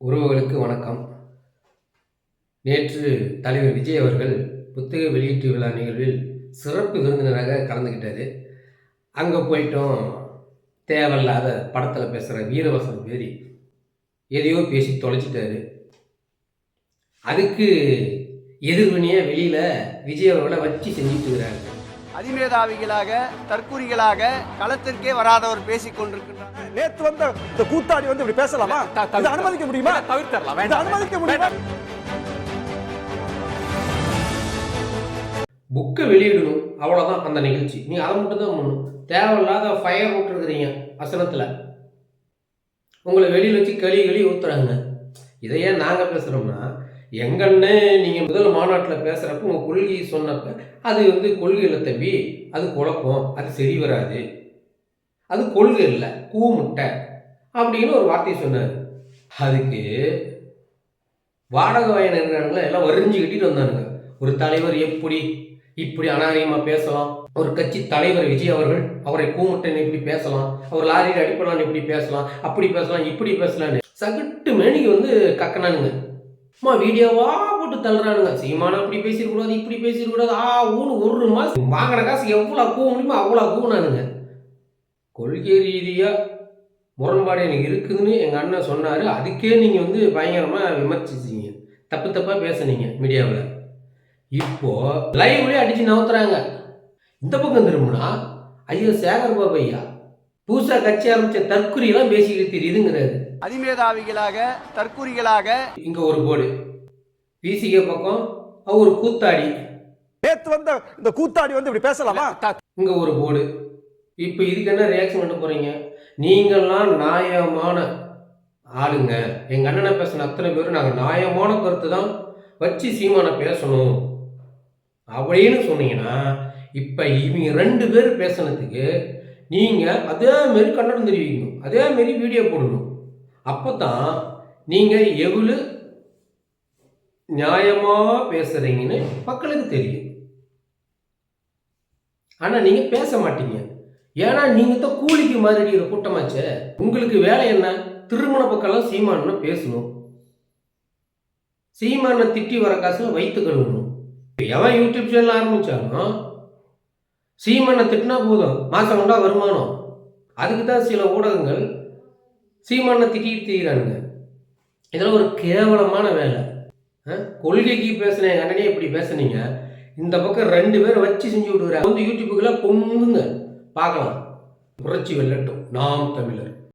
உறவுகளுக்கு வணக்கம். நேற்று தலைவர் விஜய் அவர்கள் புத்தக வெளியீட்டு விழா நிகழ்வில் சிறப்பு விருந்தினராக கலந்துக்கிட்டாரு அங்கே போயிட்டோம். தேவையில்லாத படத்தில் பேசுகிற வீரவசம் பேரி எதையோ பேசி தொலைச்சிட்டாரு. அதுக்கு எதிர்வினையாக வெளியில் விஜய் அவர்களை வச்சு செஞ்சுட்டு இருக்கிறாங்க அதிமேதாவிகளாக தற்கூரிகளாக களத்திற்கே வராதவர் பேசிக் கொண்டிருக்கின்றார் நேத்து வந்த இந்த கூத்தாடி வந்து இப்படி பேசலாமா? அனுமதிக்க முடியுமா? தவிர்த்தரலாம் அனுமதிக்க முடியுமா? புக்கை வெளியிடணும் அவ்வளோதான் அந்த நிகழ்ச்சி. நீ அதை மட்டும் தான் பண்ணணும். தேவையில்லாத ஃபயர் விட்டுருக்குறீங்க வசனத்தில் உங்களை வெளியில் வச்சு களி களி ஊத்துறாங்க. இதை ஏன் நாங்கள் பேசுகிறோம்னா எங்கன்னு நீங்கள் முதல் மாநாட்டில் பேசுகிறப்ப உங்கள் கொள்கையை சொன்னப்ப அது வந்து கொள்கையில் தம்பி அது குழப்பம் அது சரி வராது. அது கொள்கை இல்லை கூ முட்டை அப்படின்னு ஒரு வார்த்தை சொன்னார். அதுக்கு வாடகை வாயினர்கள் எல்லாம் வரிஞ்சு கட்டிட்டு வந்தானுங்க. ஒரு தலைவர் எப்படி இப்படி அனாரியமாக பேசலாம்? ஒரு கட்சி தலைவர் விஜய் அவர்கள் அவரை கூமுட்டன் இப்படி பேசலாம்? அவர் லாரியில் அடிப்படலான்னு இப்படி பேசலாம்? அப்படி பேசலாம் இப்படி பேசலான்னு சகட்டு மேனிக்கு வந்து கக்கனானுங்க. அம்மா வீடியோவா போட்டு தள்ளுறானுங்க. சீமான அப்படி பேசிடக்கூடாது இப்படி பேசிடக்கூடாது ஆ ஊனு ஒரு மாதம் வாங்கின காசு எவ்வளோ கூவ முடியுமோ அவ்வளோ கூவினானுங்க கொள்கை ரீதியாக முரண்பாடு எனக்கு இருக்குதுன்னு எங்கள் அண்ணன் சொன்னார். அதுக்கே நீங்கள் வந்து பயங்கரமாக விமர்சிச்சிங்க. தப்பு தப்பாக பேசுனீங்க மீடியாவில். இப்போ லைவ்லேயே அடிச்சு நவுத்துறாங்க. இந்த பக்கம் திரும்பினா ஐயோ சேகர் பாபையா புதுசாக கட்சி ஆரம்பித்த தற்குறியெல்லாம் பேசிக்கிட்டு தெரியுதுங்கிறாரு. அதிமேதாவிகளாக தற்கூரிகளாக இங்கே ஒரு போர்டு விசிக பக்கம் ஒரு கூத்தாடி. நேத்து வந்த இந்த கூத்தாடி வந்து இப்படி பேசலாமா? இங்கே ஒரு போர்டு இப்போ இதுக்கு என்ன ரியாக்ஷன் பண்ண போகிறீங்க நீங்கள்லாம் நியாயமான ஆளுங்க. எங்கள் அண்ணனை பேசின அத்தனை பேரும் நாங்கள் நியாயமான கருத்து தான் வச்சு சீமானை பேசணும். அப்படின்னு சொன்னீங்கன்னா இப்போ இவங்க ரெண்டு பேர் பேசுனதுக்கு நீங்கள் அதே மாரி கண்டனம் தெரிவிக்கணும். அதே மாரி வீடியோ போடணும். அப்போ தான் நீங்கள் எவ்வளோ நியாயமாக பேசுகிறீங்கன்னு மக்களுக்கு தெரியும். ஆனால் நீங்கள் பேச மாட்டீங்க. ஏன்னா நீங்கள் தான் கூலிக்கு மாறிடுகிற கூட்டமாச்சே. உங்களுக்கு வேலை என்ன? திருமண பக்கம்லாம் சீமானு பேசணும். சீமானை திட்டி வர காசு வைத்து கழுவணும். எவன் யூடியூப் சேனல் ஆரம்பித்தானோ சீமானை திட்டினா போதும். மாதம் கொண்டா வருமானம். அதுக்கு தான் சில ஊடகங்கள் சீமானை திட்டிட்டு தீரானுங்க இதெல்லாம் ஒரு கேவலமான வேலை. கொள்கைக்கு பேசுன எங்கள் அண்ணனே இப்படி பேசுனீங்க. இந்த பக்கம் ரெண்டு பேரும் வச்சு செஞ்சு விடுறாங்க வந்து யூடியூபுக்கெல்லாம் பொங்குங்க. பார்க்கலாம். புரட்சி வெல்லட்டும். நாம் தமிழர்.